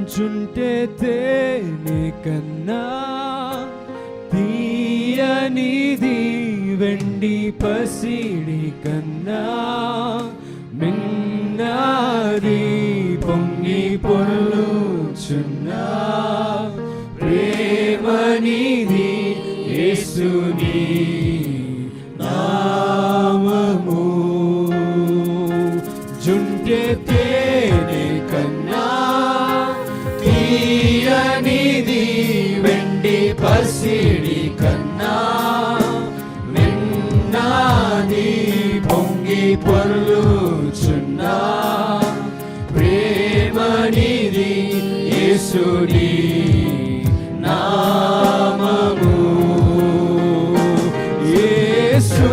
వించుంటే తేనె కన్నా తీయనిది వెండి పసిడి కన్నా మిన్నది పొంగి పొల్లుచున్నా ప్రేమనిది యేసుని నామము. జుంటే తే నిన్నాది పొంగి పొర్లుచున్నా. ప్రేమనిది యేసుని నామము. యేసు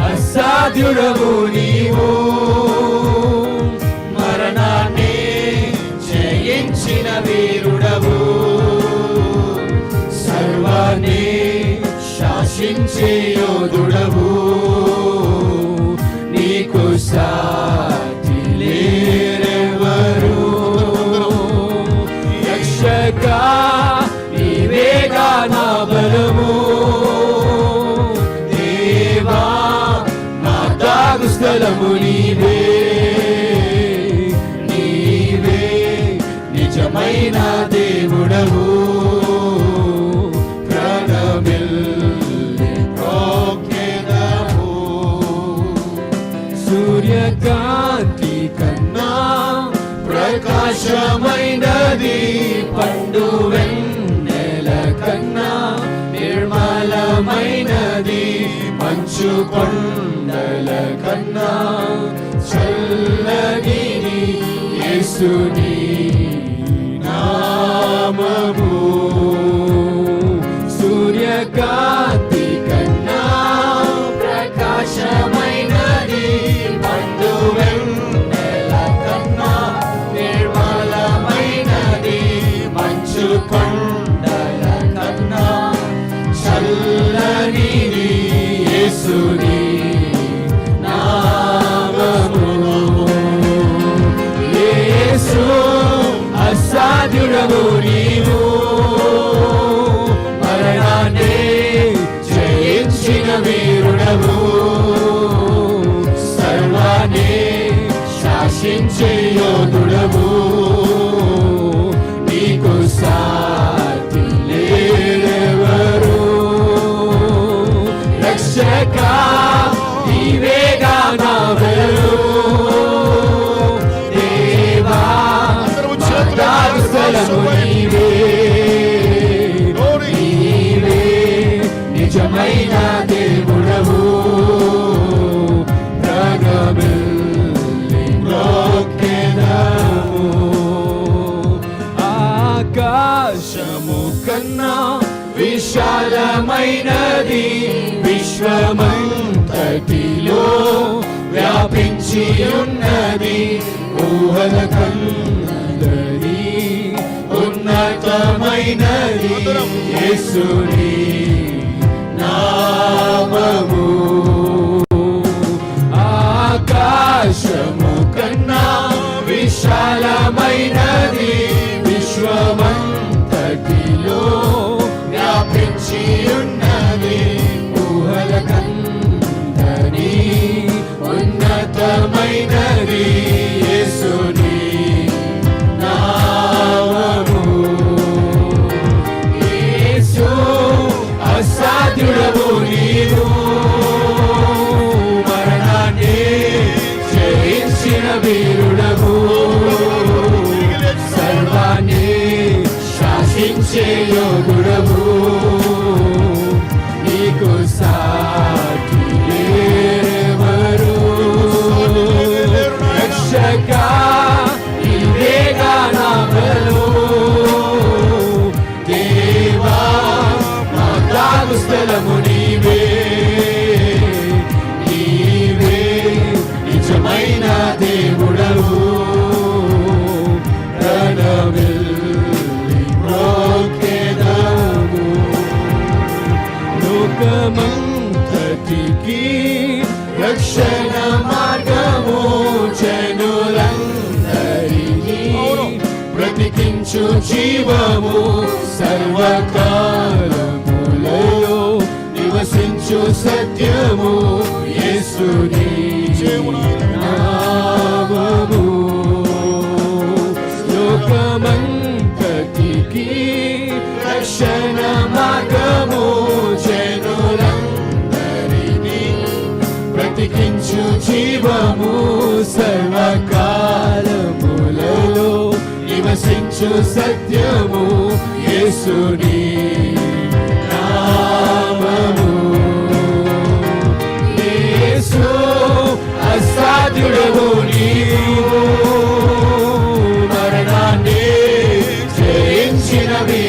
అసాధ్యుడవు నీవు. మరణాన్ని జయించిన వీరుడవు. సర్వాన్ని శాసించే యోధుడు. రక్షక నీవేగా నా బలము. దేవా నా తాగు స్థలము నీవే. నీవే నిజమైన దేవుడవు. సూర్యకాంతి కన్నా ప్రకాశమైనది. పండు వెన్నెల కన్నా నిర్మలమైనది మంచు కొండల కన్నా చల్లగిరి యేసుని నామము. సూర్యకాంతి చల్లనిది యేసుని కన్నా విశాలమైనది విశ్వమంతటిలో వ్యాపించి ఉన్నది ఊహల కందరి ఉన్నతమైనది యేసుని నామము. చేయుడవు బ్రతికించు జీవము సర్వకాలములయో నివసించు సత్యము యేసుని యేసు జీవము సర్వకాలములలో నివసించు సత్యము యేసుని నామము. యేసు అసాధ్యుడవు నీవు. మరణాన్ని జయించినవి.